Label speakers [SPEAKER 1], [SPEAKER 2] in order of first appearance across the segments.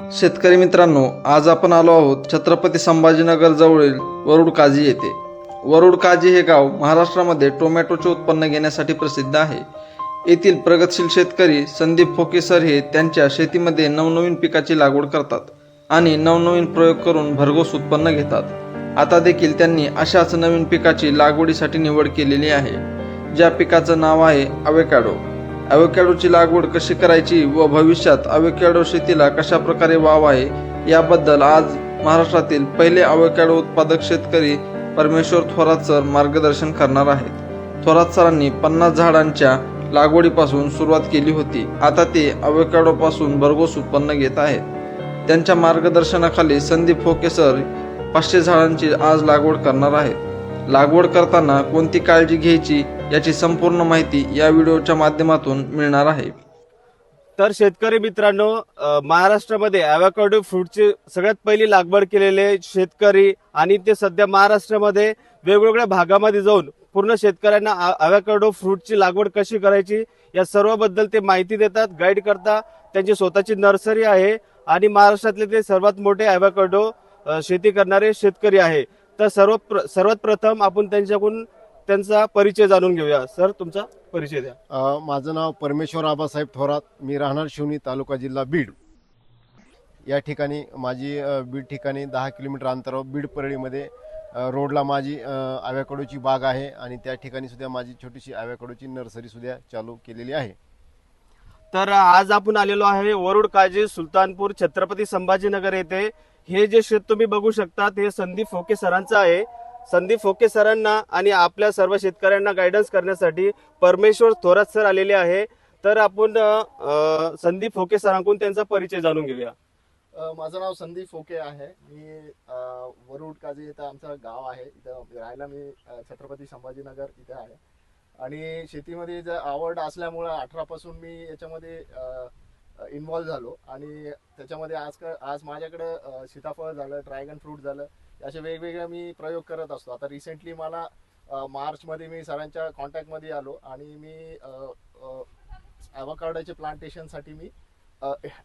[SPEAKER 1] शेतकरी मित्रांनो आज आपण आलो आहोत छत्रपती संभाजीनगर जवळील वरुड काजी येथे. वरुड काजी हे गाव महाराष्ट्रामध्ये टोमॅटोचे उत्पन्न घेण्यासाठी प्रसिद्ध आहे. येथील प्रगतशील शेतकरी संदीप फोकेसर हे त्यांच्या शेतीमध्ये नवनवीन पिकाची लागवड करतात आणि नवनवीन प्रयोग करून भरघोस उत्पन्न घेतात. आता देखील त्यांनी अशाच नवीन पिकाची लागवडीसाठी निवड केलेली आहे. ज्या पिकाचं नाव आहे अवेकाडो. अवोकॅडोची लागवड कशी करायची व भविष्यात अवोकॅडो शेतीला कशा प्रकारे वाव आहे याबद्दल आज महाराष्ट्रातील पहिले अवोकॅडो उत्पादक शेतकरी परमेश्वर थोरात सर मार्गदर्शन करणार आहेत. थोरात सरांनी पन्नास झाडांच्या लागवडीपासून सुरुवात केली होती. आता ते अवोकॅडोपासून भरघोस उत्पन्न घेत आहेत. त्यांच्या मार्गदर्शनाखाली संदीप फोके सर पाचशे झाडांची आज लागवड करणार आहेत. लागवड करताना कोणती काळजी घ्यायची याची संपूर्ण माहिती या व्हिडिओच्या माध्यमातून मिळणार आहे.
[SPEAKER 2] तर शेतकरी मित्रांनो महाराष्ट्रामध्ये अॅव्होकाडो फ्रूटची सगळ्यात पहिली लागवड केलेले शेतकरी आणि ते सध्या महाराष्ट्रामध्ये वेगवेगळ्या भागामध्ये जाऊन पूर्ण शेतकऱ्यांना अॅव्होकाडो फ्रूटची लागवड कशी करायची या सर्वबद्दल ते माहिती देतात गाईड करता त्यांची स्वतःची नर्सरी आहे आणि महाराष्ट्रातले ते सर्वात मोठे अॅव्होकाडो शेती करणारे शेतकरी आहे. तर सर्व प्र- सर्वात प्रथम आपण त्यांच्याकडून त्यांचा परिचय जाणून घेऊया. सर तुमचा परिचय द्या.
[SPEAKER 3] अ, माझं नाव परमेश्वर आबासाहेब थोरात. मी राहणार शिवनी तालुका जिल्हा बीड. या ठिकाणी माझी अ, बीड ठिकाणी दहा किलोमीटर अंतरावर बीड परळीमध्ये अ, रोडला माझी अ, आव्याकडोची बाग आहे आणि त्या ठिकाणी सुद्धा माझी छोटीशी आव्याकडोची नर्सरी सुद्धा चालू केलेली आहे.
[SPEAKER 2] तर आज आपण आलेलो आहे वरुड काजी सुलतानपूर छत्रपती संभाजीनगर येथे. हे जे शेत तुम्ही बघू शकतात हे संदीप फोके सरांचं आहे. संदीप फोके सरांना आणि आपल्या सर्व शेतकऱ्यांना गायडन्स करण्यासाठी परमेश्वर थोरात सर आलेले आहे. तर आपण संदीप फोके सरांकडून त्यांचा परिचय जाणून घेऊया.
[SPEAKER 4] माझं नाव संदीप फोके आहे. मी वरुड काजी इथं आमचं गाव आहे. इथं राहायला मी छत्रपती संभाजीनगर इथे आहे. आणि शेतीमध्ये जर आवड असल्यामुळं अठरापासून मी याच्यामध्ये इन्व्हॉल्व झालो. आणि त्याच्यामध्ये आज आज माझ्याकडे सीताफळ झालं ड्रॅगन फ्रूट झालं असे वेगवेगळे मी प्रयोग करत असतो. आता रिसेंटली मला मार्चमध्ये मी सरांच्या कॉन्टॅक्टमध्ये आलो आणि मी ॲवकार्डाचे प्लांटेशनसाठी मी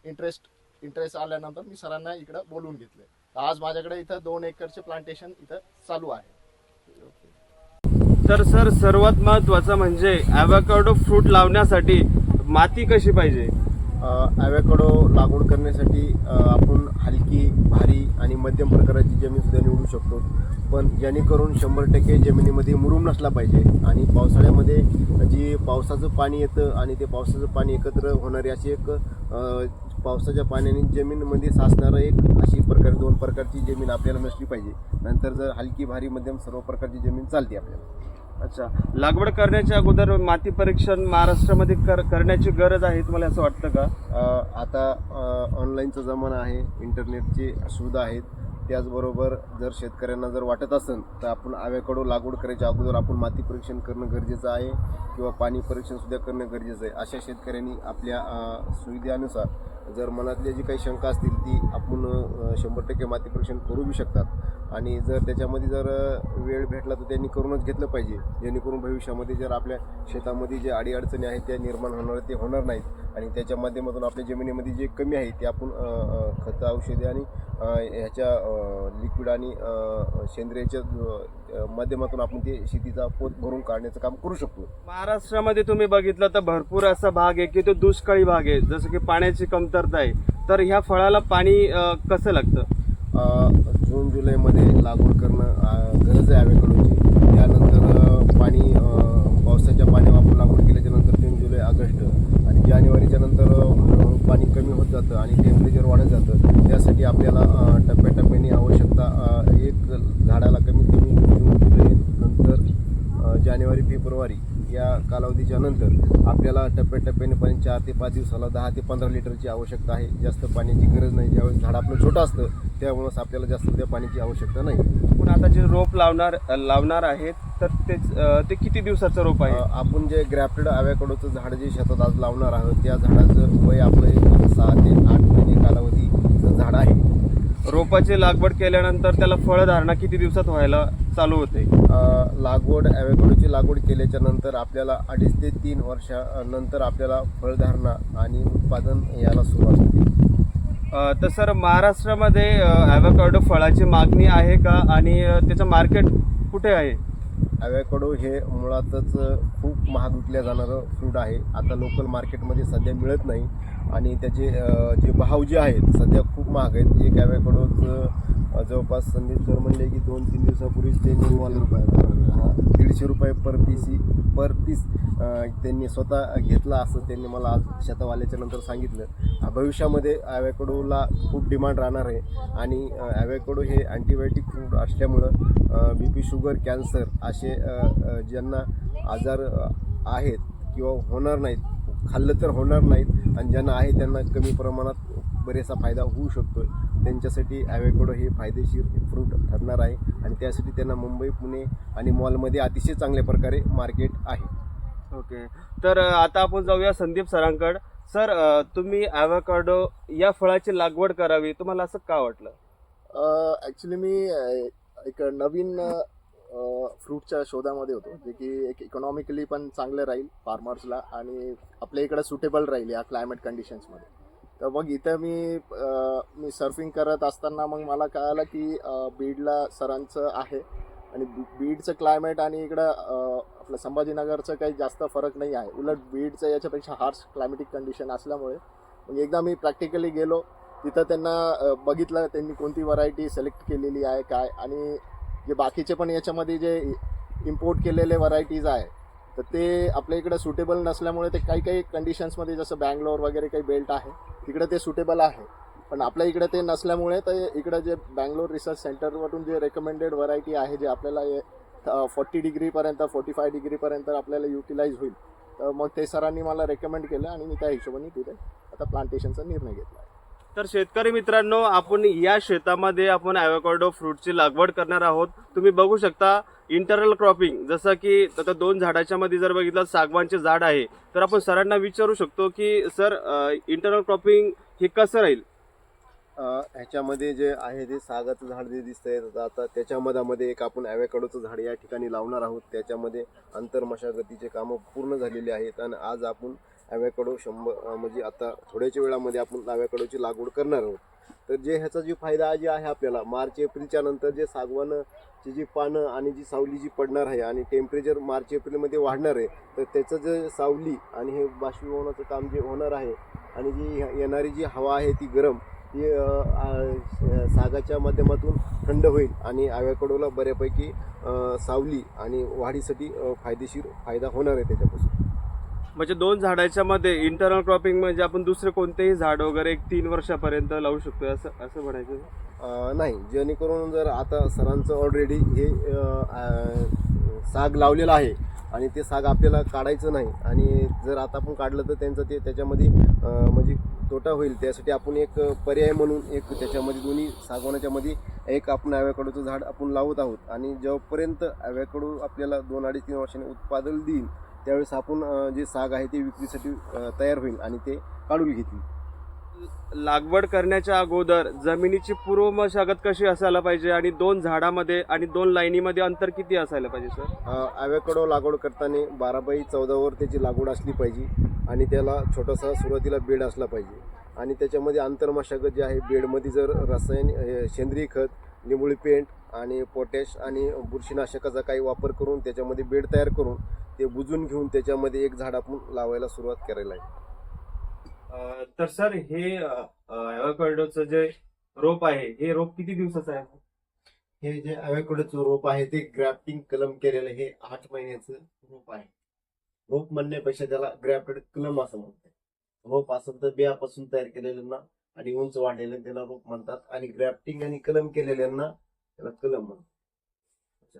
[SPEAKER 4] इंटरेस्ट इंटरेस्ट आल्यानंतर मी सरांना इकडं बोलून घेतले. आज माझ्याकडे इथं दोन एकरचे प्लांटेशन इथं चालू आहे.
[SPEAKER 2] तर सर सर्वात महत्वाचं म्हणजे अॅव्होकाडो फ्रूट लावण्यासाठी माती कशी पाहिजे?
[SPEAKER 3] ॲव्याकडो लागवड करण्यासाठी आपण हलकी भारी आणि मध्यम प्रकाराची जमीन सुद्धा निवडू शकतो. पण जेणेकरून शंभर टक्के जमिनीमध्ये मुरुम नसला पाहिजे आणि पावसाळ्यामध्ये जी पावसाचं पाणी येतं आणि ते पावसाचं पाणी एकत्र होणारी अशी एक पावसाच्या पाण्याने जमीनमध्ये साचणारं एक अशी प्रकारे दोन प्रकारची जमीन आपल्याला नसली पाहिजे. नंतर जर हलकी भारी मध्यम सर्व प्रकारची जमीन चालते आपल्याला.
[SPEAKER 2] अच्छा. लागवड करण्याच्या अगोदर माती परीक्षण महाराष्ट्रामध्ये कर, करण्याची गरज आहे तुम्हाला असं वाटतं का?
[SPEAKER 3] अ, आता ऑनलाईनचा जमाना आहे इंटरनेटची सुविधा आहेत. त्याचबरोबर जर शेतकऱ्यांना जर वाटत असेल तर आपण आव्याकडून लागवड करायच्या अगोदर आपण माती परीक्षण करणं गरजेचं आहे किंवा पाणी परीक्षणसुद्धा करणं गरजेचं आहे. अशा शेतकऱ्यांनी आपल्या अ, सुविधेनुसार जर मनातल्या जी काही शंका असतील ती आपण अ, शंभर टक्के माती परीक्षण करू बी शकतात. आणि जर त्याच्यामध्ये जर वेळ भेटला तर त्यांनी करूनच घेतलं पाहिजे. जेणेकरून भविष्यामध्ये जर आपल्या शेतामध्ये जे अडीअडचणी आहेत त्या निर्माण होणार ते होणार नाहीत. आणि त्याच्या माध्यमातून आपल्या जमिनीमध्ये जे कमी आहे ते आपण खतं औषधे आणि ह्याच्या लिक्विड आणि सेंद्रियाच्या माध्यमातून आपण ते शेतीचा पोत भरून काढण्याचं काम करू शकतो.
[SPEAKER 2] महाराष्ट्रामध्ये तुम्ही बघितलं तर भरपूर असा भाग आहे की तो दुष्काळी भाग आहे. जसं की पाण्याची कमतरता आहे. तर ह्या फळाला पाणी कसं लागतं?
[SPEAKER 3] जून जुलैमध्ये लागवड करणं गरज आहे आव्याकडूनची त्यानंतर पाणी पावसाच्या पाण्यावर लागवड केल्याच्यानंतर जून जुलै ऑगस्ट आणि जानेवारीच्या नंतर पाणी कमी होत जातं आणि टेम्परेचर वाढत जातं. त्यासाठी आपल्याला टप्प्याटप्प्याने आवश्यकता एक झाडाला कमीत कमी जून जुलै नंतर जानेवारी फेब्रुवारी या कालावधीच्या नंतर आपल्याला टप्प्याटप्प्याने पाणी चार ते पाच दिवसाला दहा ते पंधरा लिटरची आवश्यकता आहे. जास्त पाण्याची गरज नाही. ज्यावेळेस झाड आपलं छोटं असतं त्यामुळेच आपल्याला जास्त त्या पाण्याची आवश्यकता नाही.
[SPEAKER 2] पण आता जे रोप लावणार लावणार आहेत तर ते ते किती दिवसाचं रोप आहे?
[SPEAKER 3] आपण जे ग्रॅफ्टेड आव्याकडोचं झाड जे शेतात आज लावणार आहोत त्या झाडाचं वय आपलं सहा ते आठ महिने कालावधीचं झाड आहे.
[SPEAKER 2] रोपाची लागवड केल्यानंतर त्याला फळधारणा किती दिवसात व्हायला चालू होते?
[SPEAKER 3] लागवड ॲव्हेकडोची लागवड केल्याच्यानंतर आपल्याला अडीच ते तीन वर्षानंतर आपल्याला फळधारणा आणि उत्पादन याला सुरुवात होते.
[SPEAKER 2] तर सर महाराष्ट्रामध्ये ॲव्होकाडो फळाची मागणी आहे का? आणि त्याचं मार्केट कुठे आहे?
[SPEAKER 3] ॲव्हॅकडो हे मुळातच खूप महाग विकल्या जाणारं फ्रूट आहे. आता लोकल मार्केटमध्ये सध्या मिळत नाही. आणि त्याचे जे भाव जे आहेत सध्या खूप महाग आहेत. एक ॲव्हॅकडोचं जवळपास संदीप सर म्हणले की दोन तीन दिवसापूर्वीच त्यांनी मला दीडशे रुपये पर पीसी पर पीस त्यांनी स्वतः घेतला असं त्यांनी मला आज शेतावाल्याच्या नंतर सांगितलं. भविष्यामध्ये ॲव्हॅकडोला खूप डिमांड राहणार आहे आणि ॲव्हॅकडो हे अँटीबायोटिक फ्रूट असल्यामुळं बी पी शुगर कॅन्सर असे ज्यांना आजार आहेत किंवा होणार नाहीत खाल्लं तर होणार नाहीत आणि ज्यांना आहे त्यांना कमी प्रमाणात बरेचसा फायदा होऊ शकतो त्यांच्यासाठी ॲव्हॅकडो हे फायदेशीर फ्रूट ठरणार आहे. आणि त्यासाठी त्यांना मुंबई पुणे आणि मॉलमध्ये अतिशय चांगल्या प्रकारे मार्केट आहे.
[SPEAKER 2] ओके. तर आता आपण जाऊया संदीप सरांकड. सर तुम्ही ॲव्होकाडो या फळाची लागवड करावी तुम्हाला असं का वाटलं?
[SPEAKER 4] ॲक्च्युली मी एक नवीन फ्रूटच्या शोधामध्ये होतो जे की एक इकॉनॉमिकली पण चांगलं राहील फार्मर्सला आणि आपल्या इकडं सुटेबल राहील या क्लायमेट कंडिशन्समध्ये तर मग इथं मी मी सर्फिंग करत असताना मग मला कळालं की बीडला सरांचं आहे. आणि बीडचं क्लायमेट आणि इकडं आपलं संभाजीनगरचं काही जास्त फरक नाही आहे. उलट बीडचं याच्यापेक्षा हार्श क्लायमेटिक कंडिशन असल्यामुळे मग एकदा मी प्रॅक्टिकली गेलो. तिथं त्यांना बघितलं त्यांनी कोणती व्हरायटी सिलेक्ट केलेली आहे काय? आणि जे बाकीचे पण याच्यामध्ये जे इम्पोर्ट केलेले व्हरायटीज आहे तर ते आपल्या इकडं सुटेबल नसल्यामुळे ते काही काही कंडिशन्समध्ये जसं बँगलोर वगैरे काही बेल्ट आहे तिकडे ते सुटेबल आहे. पण आपल्या इकडे ते नसल्यामुळे ते इकडे जे बँगलोर रिसर्च सेंटरवरून जे रेकमेंडेड व्हरायटी आहे जे आपल्याला फोर्टी डिग्रीपर्यंत फोर्टी फाय डिग्रीपर्यंत आपल्याला युटिलाइज होईल. तर मग ते सरांनी मला रेकमेंड केलं आणि मी त्या हिशोबाने तिथे आता प्लांटेशनचा निर्णय घेतला
[SPEAKER 2] तर शेतकरी मित्रांनो आपण या शेतामध्ये आपण ॲव्होकाडो फ्रूटची लागवड करणार आहोत. तुम्ही बघू शकता इंटरनल क्रॉपिंग जसं की आता दोन झाडाच्या मध्ये जर बघितलं सागवानचे झाड आहे. तर आपण सरांना विचारू शकतो की सर इंटरनल क्रॉपिंग हे कसं राहील?
[SPEAKER 3] ह्याच्यामध्ये जे आहे ते सागाचं झाड जे दिसतंय आता आता त्याच्या मधामध्ये एक आपण ॲव्हॅकडोचं झाड या ठिकाणी लावणार आहोत. त्याच्यामध्ये आंतरमशागतीचे कामं पूर्ण झालेली आहेत आणि आज आपण आव्याकडो शंभर म्हणजे आता थोड्याच्या वेळामध्ये आपण आव्याकडोची लागवड करणार आहोत. तर जे ह्याचा जे फायदा जे आहे आपल्याला मार्च एप्रिलच्या नंतर जे सागवानची जी पानं आणि जी सावली जी पडणार आहे आणि टेम्परेचर मार्च एप्रिलमध्ये वाढणार आहे तर त्याचं जे सावली आणि हे बाष्पीभवनाचं काम जे होणार आहे आणि जी येणारी जी हवा आहे ती गरम ती सागाच्या माध्यमातून थंड होईल आणि आव्याकडोला बऱ्यापैकी सावली आणि वाढीसाठी फायदेशीर फायदा होणार आहे त्याच्यापासून.
[SPEAKER 2] म्हणजे दोन झाडाच्या मध्ये इंटरनल क्रॉपिंग म्हणजे आपण दुसरे कोणतेही झाड वगैरे एक तीन वर्षापर्यंत लावू शकतो असं असं म्हणायचं
[SPEAKER 3] नाही जेणेकरून जर आता सरांचं ऑलरेडी हे साग लावलेलं आहे आणि ते साग आपल्याला काढायचं नाही आणि जर आता आपण काढलं तर त्यांचं ते त्याच्यामध्ये म्हणजे तोटा होईल. त्यासाठी आपण एक पर्याय म्हणून एक त्याच्यामध्ये दोन्ही सागवणाच्यामध्ये एक आपण ॲव्याकडूचं झाड आपण लावत आहोत. आणि जेव्हापर्यंत ॲव्हॅकडो आपल्याला दोन अडीच तीन वर्षांनी उत्पादन देईल त्यावेळेस आपण जे साग आहे ते विक्रीसाठी तयार होईल आणि ते काढून घेतील.
[SPEAKER 2] लागवड करण्याच्या अगोदर जमिनीची पूर्व मशागत कशी असायला पाहिजे आणि दोन झाडामध्ये आणि दोन लाईनीमध्ये अंतर किती असायला पाहिजे सर?
[SPEAKER 3] ॲव्हॅकडो लागवड करताना बारा बाई चौदावर त्याची लागवड असली पाहिजे आणि त्याला छोटासा सुरुवातीला बेड असला पाहिजे. आणि त्याच्यामध्ये आंतरमशागत जे आहे बेडमध्ये जर रसायन सेंद्रिय खत निंबोळी पेंट आणि पोटॅश आणि बुरशीनाशकाचा काही वापर करून त्याच्यामध्ये बेड तयार करून ते बुजून घेऊन त्याच्यामध्ये एक झाड आपण लावायला सुरुवात करायला आहे.
[SPEAKER 2] तर सर हे ॲव्होकाडोचं जे रोप आहे हे रोप किती दिवसाचं आहे?
[SPEAKER 3] हे जे ॲव्हॅकडोचं रोप आहे ते ग्राफ्टिंग कलम केलेलं हे आठ महिन्याचं रोप आहे. रोप म्हणण्यापेक्षा त्याला ग्राफ्टेड कलम असं म्हणतात. रोप असेल तर बियापासून तयार केलेल्यांना आणि उंच वाढलेलं त्याला रोप म्हणतात. आणि ग्राफ्टिंग आणि कलम केलेल्यांना त्याला कलम म्हणतात.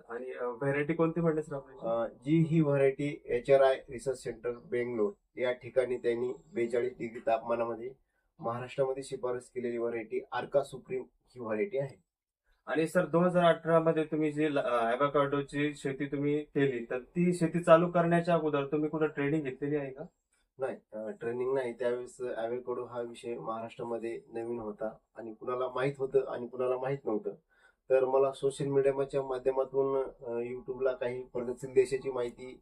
[SPEAKER 2] आणि व्हेरायटी कोणती म्हणते सर
[SPEAKER 3] जी ही variety H R I research centre Bangalore या ठिकाणी त्यांनी बेचाळीस डिग्री तापमानामध्ये महाराष्ट्रामध्ये शिफारस केलेली व्हरायटी आर्का सुप्रीम ही व्हरायटी आहे.
[SPEAKER 2] आणि सर दोन हजार अठरा मध्ये तुम्ही जी ॲव्होकाडोची शेती तुम्ही केली तर ती शेती चालू करण्याच्या अगोदर तुम्ही कुठं ट्रेनिंग घेतलेली आहे का?
[SPEAKER 3] नाही ट्रेनिंग नाही. त्यावेळेस ॲव्हेकडो हा विषय महाराष्ट्रामध्ये नवीन होता आणि कुणाला माहीत होतं आणि कुणाला माहीत नव्हतं. तर मला सोशल मीडियाच्या माध्यमातून युट्यूबला काही प्रगतशील देशाची माहिती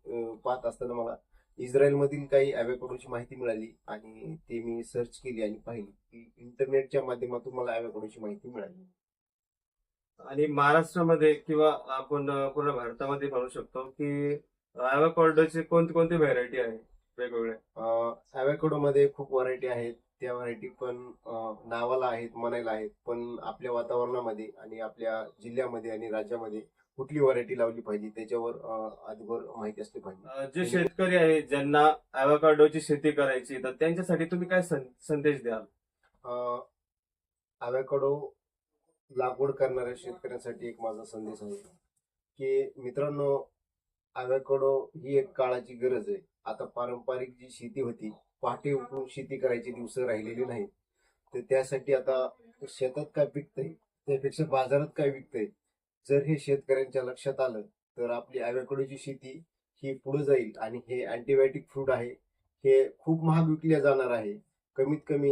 [SPEAKER 3] पाहत असताना मला इस्रायलमधील काही ॲव्हॅकडोची माहिती मिळाली आणि ते मी सर्च केली आणि पाहिली. की इंटरनेटच्या माध्यमातून मला ॲव्हॅकडोची माहिती मिळाली.
[SPEAKER 2] आणि महाराष्ट्रामध्ये किंवा आपण पूर्ण भारतामध्ये म्हणू शकतो की अॅव्होकाडोचे कोणती कोणती व्हेरायटी आहे? वेगवेगळ्या.
[SPEAKER 3] ॲव्हॅकडोमध्ये खूप व्हरायटी आहेत. त्या व्हरायटी पण नावाला आहेत म्हणायला आहेत. पण आपल्या वातावरणामध्ये आणि आपल्या जिल्ह्यामध्ये आणि राज्यामध्ये कुठली व्हरायटी लावली पाहिजे त्याच्यावर आधीवर माहिती असली पाहिजे.
[SPEAKER 2] जे शेतकरी आहे ज्यांना अॅव्होकाडोची शेती करायची तर त्यांच्यासाठी तुम्ही काय संदेश द्याल?
[SPEAKER 3] ॲव्हॅकडो लागवड करणाऱ्या शेतकऱ्यांसाठी एक माझा संदेश आहे की मित्रांनो ॲव्हॅकडो ही एक काळाची गरज आहे. आता पारंपरिक जी शेती होती पहाटे उठून शेती करायची दिवस राहिलेली नाही तर त्यासाठी आता शेतात काय पिकतंय त्यापेक्षा बाजारात काय विकतंय? जर हे शेतकऱ्यांच्या लक्षात आलं तर आपली ॲव्हॅकडोची शेती ही पुढे जाईल आणि हे अँटीबायोटिक फ्रूट आहे हे खूप महाग विकल्या जाणार आहे. कमीत कमी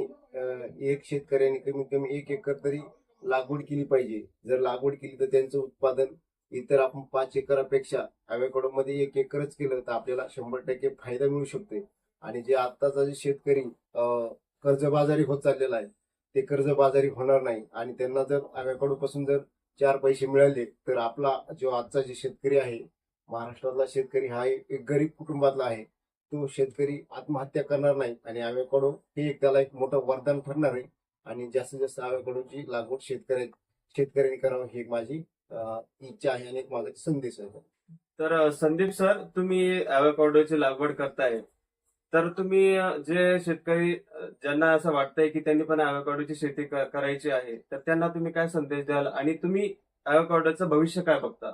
[SPEAKER 3] एक शेतकऱ्याने कमीत कमी एक एकर तरी लागवड केली पाहिजे. जर लागवड केली तर त्यांचं उत्पादन इतर आपण पाच एकरापेक्षा ॲव्हॅकडो मध्ये एक एकरच केलं तर आपल्याला शंभर टक्के फायदा मिळू शकते आणि जे आत्ताचा जे शेतकरी कर्जबाजारी होत चाललेला आहे ते कर्जबाजारी होणार नाही. आणि त्यांना जर ॲव्हॅकडो पासून जर चार पैसे मिळाले तर आपला जो आजचा जे शेतकरी आहे महाराष्ट्रातला शेतकरी हा एक गरीब कुटुंबातला आहे. तो शेतकरी आत्महत्या करणार नाही आणि अवेकडो हे एक त्याला एक मोठं वरदान ठरणार आहे. आणि जास्तीत जास्त ॲव्हॅकडोची लागवड शेतकऱ्या शेतकऱ्यांनी करावं ही एक माझी इच्छा आहे आणि संदेश आहे
[SPEAKER 2] तर संदीप सर तुम्ही अॅव्होकाडोची लागवड करताय. तर तुम्ही जे शेतकरी ज्यांना असं वाटतंय की त्यांनी पण अॅव्होकाडोची शेती करायची आहे तर त्यांना तुम्ही काय संदेश द्याल आणि तुम्ही अॅव्होकाडोचं भविष्य काय बघता?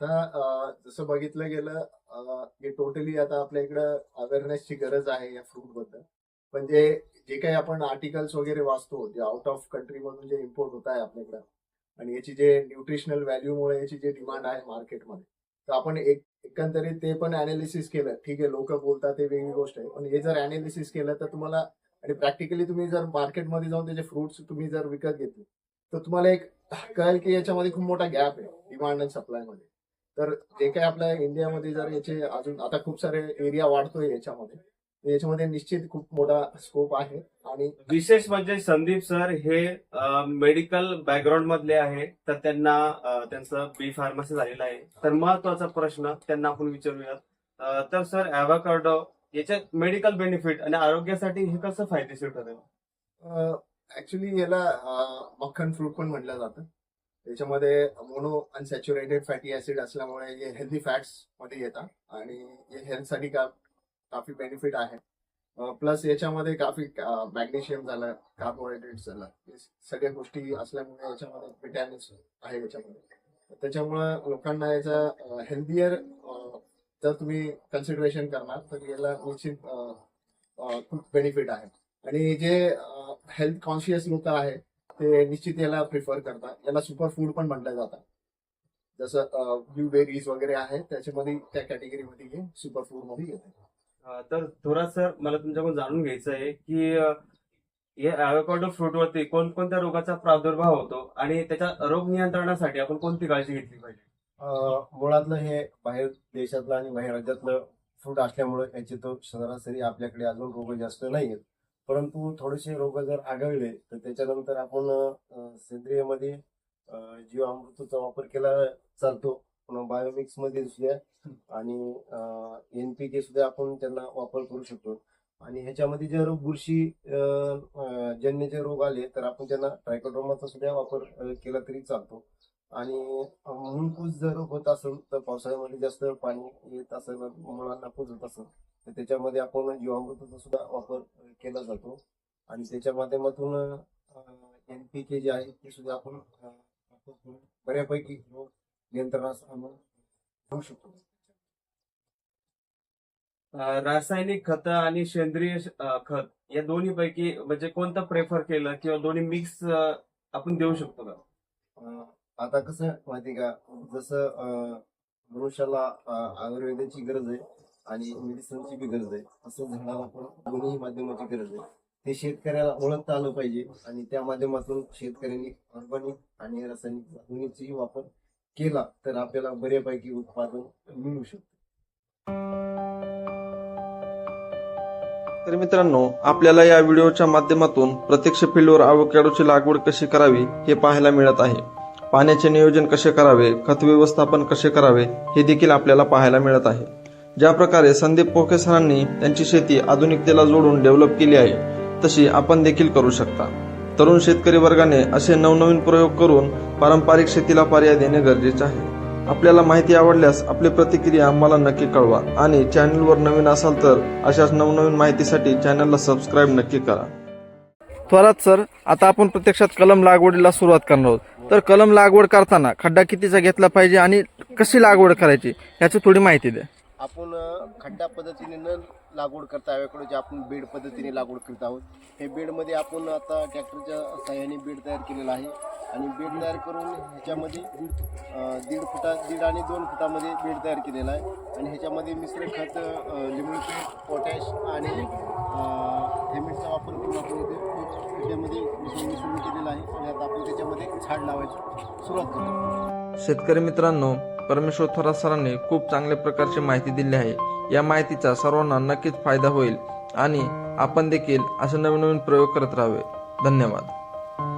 [SPEAKER 4] आता जसं बघितलं गेलं की टोटली आता आपल्या इकडं अवेअरनेसची गरज आहे या फ्रूटबद्दल. पण जे जे काही आपण आर्टिकल्स वगैरे वाचतो जे आउट ऑफ कंट्री मधून जे इम्पोर्ट होत आहे आपल्याकडं आणि याची जे न्यूट्रिशनल व्हॅल्यूमुळे याची जे डिमांड आहे मार्केटमध्ये तर आपण एक एकंदरीत ते पण अनालिसिस केलं. ठीक आहे लोक बोलतात ते वेगळी गोष्ट आहे. पण हे जर अनालिसिस केलं तर तुम्हाला आणि प्रॅक्टिकली तुम्ही जर मार्केटमध्ये जाऊन त्याचे फ्रुट्स तुम्ही जर विकत घेतले तर तुम्हाला एक कळेल की याच्यामध्ये खूप मोठा गॅप आहे डिमांड अँड सप्लायमध्ये. तर जे काही आपल्या इंडियामध्ये जर याचे अजून आता खूप सारे एरिया वाढतोय याच्यामध्ये. याच्यामध्ये निश्चित खूप मोठा स्कोप आहे. आणि
[SPEAKER 2] विशेष म्हणजे संदीप सर हे मेडिकल बॅकग्राऊंड मधले आहे. तर त्यांना त्यांचं बी फार्मसी झालेलं आहे. तर महत्त्वाचा प्रश्न त्यांना आपण विचारूयात. तर सर अॅव्होकाडो याच्यात मेडिकल बेनिफिट आणि आरोग्यासाठी हे कसं फायदेशीर ठरेल?
[SPEAKER 4] ऍक्च्युली याला मक्खन फ्रूट पण म्हटलं जातं. त्याच्यामध्ये मोनो अनसॅच्युरेटेड फॅटी ऍसिड असल्यामुळे हे हेल्दी फॅट्समध्ये येतात. आणि हे हेल्थसाठी का काफी बेनिफिट आहे. प्लस याच्यामध्ये काफी मॅग्नेशियम झालं कार्बोहायड्रेट्स झालं सगळ्या गोष्टी असल्यामुळे याच्यामध्ये विटॅमिन्स आहे याच्यामध्ये. त्याच्यामुळं लोकांना याचा हेल्दियर जर तुम्ही कन्सिडरेशन करणार तर याला निश्चित खूप बेनिफिट आहे. आणि जे हेल्थ कॉन्शियस लोक आहेत ते निश्चित याला प्रिफर करतात. याला सुपर फूड पण म्हटलं जातं. जसं ब्लूबेरीज वगैरे आहेत त्याच्यामध्ये त्या कॅटेगरीमध्ये हे सुपर फूडमध्ये येते
[SPEAKER 2] तर थोरात सर मला तुमच्याकडून जाणून घ्यायचं आहे की अ, या अॅव्होकाडो फ्रूटवरती कोणकोणत्या रोगाचा प्रादुर्भाव होतो आणि त्याच्या रोग नियंत्रणासाठी आपण कोणती काळजी घेतली पाहिजे?
[SPEAKER 3] मुळातलं हे बाहेर देशातलं आणि बाहेर राज्यातलं फ्रूट असल्यामुळे याची तो सरासरी आपल्याकडे अजून रोग जास्त नाही आहेत परंतु थोडेसे रोग जर आढळले तर त्याच्यानंतर आपण सेंद्रियमध्ये जीवामृतचा वापर केला चालतो. पुन्हा बायोमिक्समध्ये सुद्धा आणि एनपीके के सुद्धा आपण त्यांना वापर करू शकतो. आणि ह्याच्यामध्ये जर रोग बुरशी जन्य जे रोग आले तर आपण त्यांना ट्रायकोड्रोमाचा सुद्धा वापर केला तरी चालतो. आणि मूलकूस जर होत असेल तर पावसाळ्यामध्ये जास्त पाणी येत असेल मुळांना पूज होत असेल तर त्याच्यामध्ये आपण जीवामृताचा सुद्धा वापर केला जातो. आणि त्याच्या माध्यमातून एनपीके के जे आहे ते सुद्धा आपण वापर बऱ्यापैकी
[SPEAKER 2] रासायनिक खत आणि सेंद्रिय खत या दोन्ही पैकी म्हणजे कोणतं प्रेफर केलं किंवा दोन्ही मिक्स आपण देऊ शकतो का?
[SPEAKER 3] आता कसं माहिती का? जसं अं, मनुष्याला आयुर्वेदाची गरज आहे आणि मेडिसिनची बी गरज आहे. असं झाडाला पण दोन्ही माध्यमाची गरज आहे. ते शेतकऱ्याला ओळखता आलं पाहिजे आणि त्या माध्यमातून शेतकऱ्यांनी ऑर्गॅनिक आणि रासायनिक दोन्हीचाही वापर केला तर आपल्याला बऱ्यापैकी उत्पादन मिळू शकते.
[SPEAKER 1] तर मित्रांनो आपल्याला या व्हिडिओच्या माध्यमातून प्रत्यक्ष फील्डवर आवोकॅडोची लागवड कशी करावी हे पाहायला मिळत आहे. पाण्याचे नियोजन कसे करावे खत व्यवस्थापन कसे करावे हे देखील आपल्याला पाहायला मिळत आहे. ज्या प्रकारे संदीप पोखे सरांनी त्यांची शेती आधुनिकतेला जोडून डेव्हलप केली आहे तशी आपण देखील करू शकता. तरुण शेतकरी वर्गाने असे नवनवीन प्रयोग करून पारंपरिक शेतीला पर्याय देणे गरजेचे आहे. आपल्याला माहिती आवडल्यास आपली प्रतिक्रिया आम्हाला नक्की कळवा आणि चॅनलवर नवीन असाल तर अशाच नवनवीन माहितीसाठी चॅनलला सबस्क्राईब नक्की करा. थोरात सर आता आपण प्रत्यक्षात कलम लागवडीला सुरुवात करणार आहोत. तर कलम लागवड करताना खड्डा कितीचा घेतला पाहिजे आणि कशी लागवड करायची याची थोडी माहिती द्या.
[SPEAKER 3] आपण खड्डा पद्धतीने न लागवड करता यावेकडे जे आपण बेड पद्धतीने लागवड करत आहोत. हे बेडमध्ये आपण आता ट्रॅक्टरच्या सहाय्याने बेड तयार केलेला आहे. आणि बेड तयार करून ह्याच्यामध्ये दीड फुटा दीड आणि दोन फुटामध्ये बेड तयार केलेला आहे. आणि ह्याच्यामध्ये मिश्र खत लिंबू पीठ पोटॅश आणि हेमिटचा वापर करून आपण इथे त्याच्यामध्ये मिसळून मिसळून केलेला आहे. आणि आता आपण त्याच्यामध्ये झाड लावायची सुरुवात करतो.
[SPEAKER 1] शेतकरी मित्रांनो परमेश्वर थोरात सरांनी खूप चांगल्या प्रकारची माहिती दिली आहे. या माहितीचा सर्वांना नक्कीच फायदा होईल आणि आपण देखील असे नवीन नवीन प्रयोग करत राहावे. धन्यवाद.